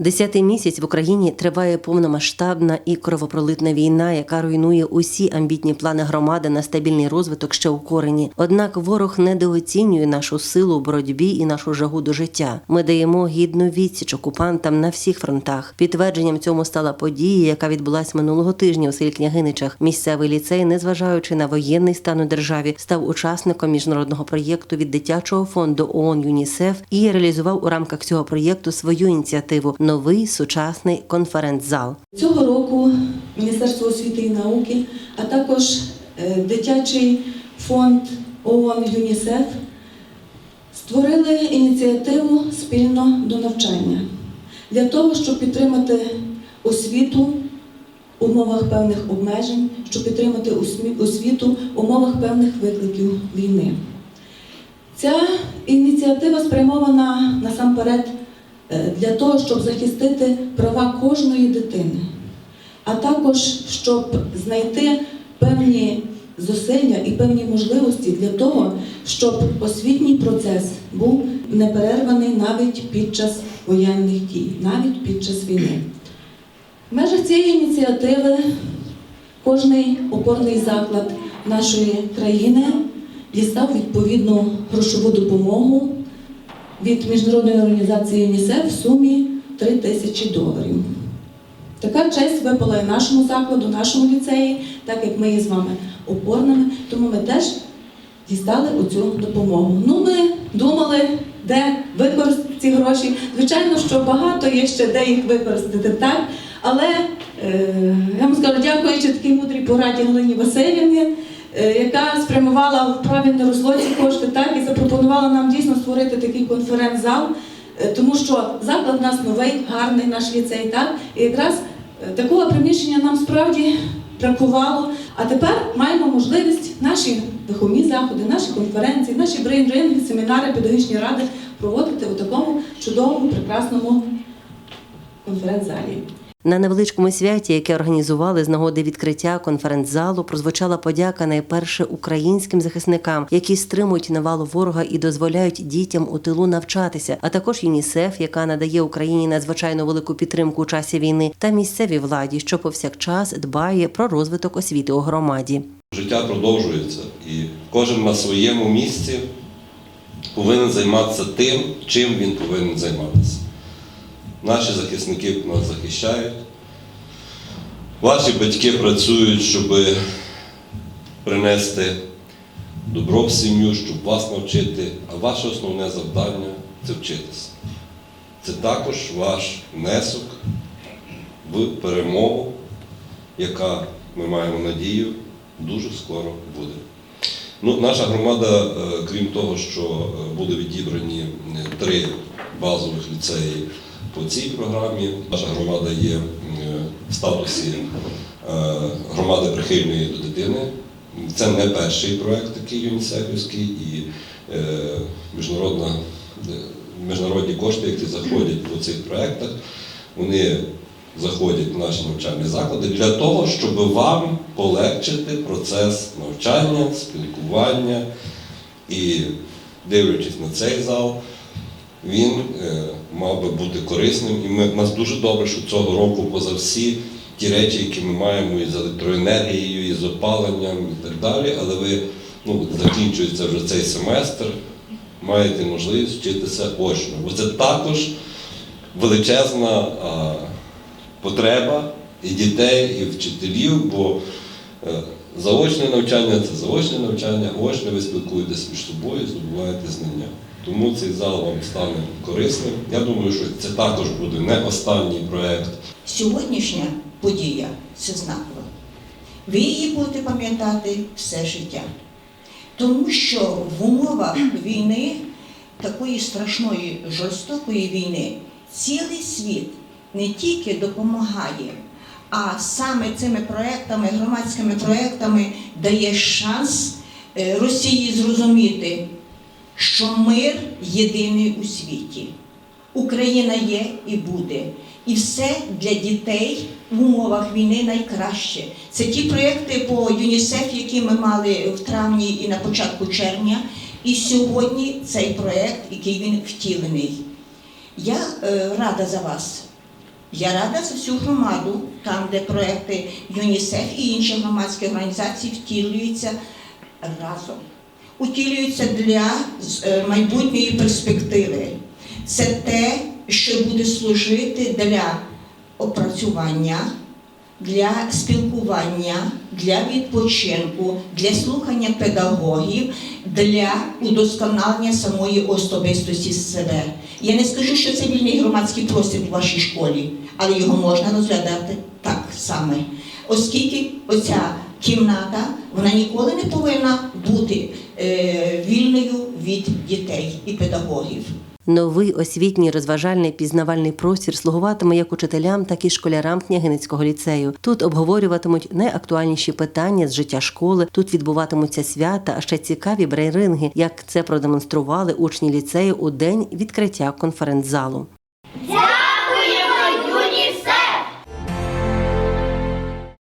Десятий місяць в Україні триває повномасштабна і кровопролитна війна, яка руйнує усі амбітні плани громади на стабільний розвиток ще у корені. Однак ворог недооцінює нашу силу у боротьбі і нашу жагу до життя. Ми даємо гідну відсіч окупантам на всіх фронтах. Підтвердженням цьому стала подія, яка відбулась минулого тижня у селі Княгиничах. Місцевий ліцей, незважаючи на воєнний стан у державі, став учасником міжнародного проєкту від дитячого фонду ООН ЮНІСЕФ і реалізував у рамках цього проєкту свою ініціативу новий сучасний конференц-зал. Цього року Міністерство освіти і науки, а також е, дитячий фонд ООН ЮНІСЕФ створили ініціативу спільно до навчання для того, щоб підтримати освіту в умовах певних обмежень, щоб підтримати освіту в умовах певних викликів війни. Ця ініціатива спрямована насамперед для того, щоб захистити права кожної дитини, а також щоб знайти певні зусилля і певні можливості для того, щоб освітній процес був неперерваний навіть під час воєнних дій, навіть під час війни. В межах цієї ініціативи кожний опорний заклад нашої країни дістав відповідну грошову допомогу від міжнародної організації ЮНІСЕФ в сумі 3 тисячі доларів. Така честь випала і нашому закладу, нашому ліцеї, так як ми є з вами опорними, тому ми теж дістали оцю допомогу. Ну, ми думали, де використати ці гроші. Звичайно, що багато є ще де їх використати, так? Але е, я вам скажу, дякуючи такій мудрій пораді Галині Васильівні, яка спрямувала в правильне русло ці кошти, так і запропонувала нам дійсно створити такий конференц-зал, е, тому що заклад у нас новий, гарний наш ліцей, так? І якраз е, такого приміщення нам справді бракувало. А тепер маємо можливість наші виховні заходи, наші конференції, наші брейн-ринги, семінари, педагогічні ради проводити у такому чудовому, прекрасному конференц-залі. На невеличкому святі, яке організували з нагоди відкриття конференц-залу, прозвучала подяка найперше українським захисникам, які стримують навалу ворога і дозволяють дітям у тилу навчатися, а також ЮНІСЕФ, яка надає Україні надзвичайно велику підтримку у часі війни, та місцевій владі, що повсякчас дбає про розвиток освіти у громаді. Життя продовжується, і кожен на своєму місці повинен займатися тим, чим він повинен займатися. Наші захисники нас захищають, ваші батьки працюють, щоб принести добро в сім'ю, щоб вас навчити, а ваше основне завдання це вчитися. Це також ваш внесок в перемогу, яка, ми маємо надію, дуже скоро буде. Ну, наша громада, е, крім того, що е, буде відібрані е, три базових ліцеї по цій програмі, наша громада є в статусі е, громади прихильної до дитини. Це не перший проект такий юнісефівський і е, міжнародні кошти, які заходять по цих проектах, вони заходять в наші навчальні заклади для того, щоб вам полегшити процес навчання, спілкування і дивлячись на цей зал, він е, мав би бути корисним. І ми, нас дуже добре, що цього року поза всі ті речі, які ми маємо із електроенергією, і з опаленням і так далі, але ви ну, закінчується вже цей семестр, маєте можливість вчитися очно. Бо це також величезна а, потреба і дітей, і вчителів, бо е, заочне навчання це заочне навчання, очне ви спілкуєтесь між собою, здобуваєте знання. Тому цей зал вам стане корисним. Я думаю, що це також буде не останній проєкт. Сьогоднішня подія це знакова. Ви її будете пам'ятати все життя. Тому що в умовах війни, такої страшної, жорстокої війни, цілий світ не тільки допомагає, а саме цими проектами, громадськими проектами дає шанс е, Росії зрозуміти, що мир єдиний у світі. Україна є і буде. І все для дітей в умовах війни найкраще. Це ті проекти по ЮНІСЕФ, які ми мали в травні і на початку червня. І сьогодні цей проект, який він втілений. Я е, рада за вас, Я рада за всю громаду, там, де проекти ЮНІСЕФ і інші громадські організації втілюються разом, утілюються для е, майбутньої перспективи. Це те, що буде служити для опрацювання, для спілкування, для відпочинку, для слухання педагогів, для удосконалення самої особистості себе. Я не скажу, що це вільний громадський простір у вашій школі, але його можна розглядати так саме. Оскільки оця кімната вона ніколи не повинна бути вільною від дітей і педагогів. Новий освітній розважальний пізнавальний простір слугуватиме як учителям, так і школярам Княгиницького ліцею. Тут обговорюватимуть найактуальніші питання з життя школи. Тут відбуватимуться свята, а ще цікаві брейринги, як це продемонстрували учні ліцею у день відкриття конференц-залу.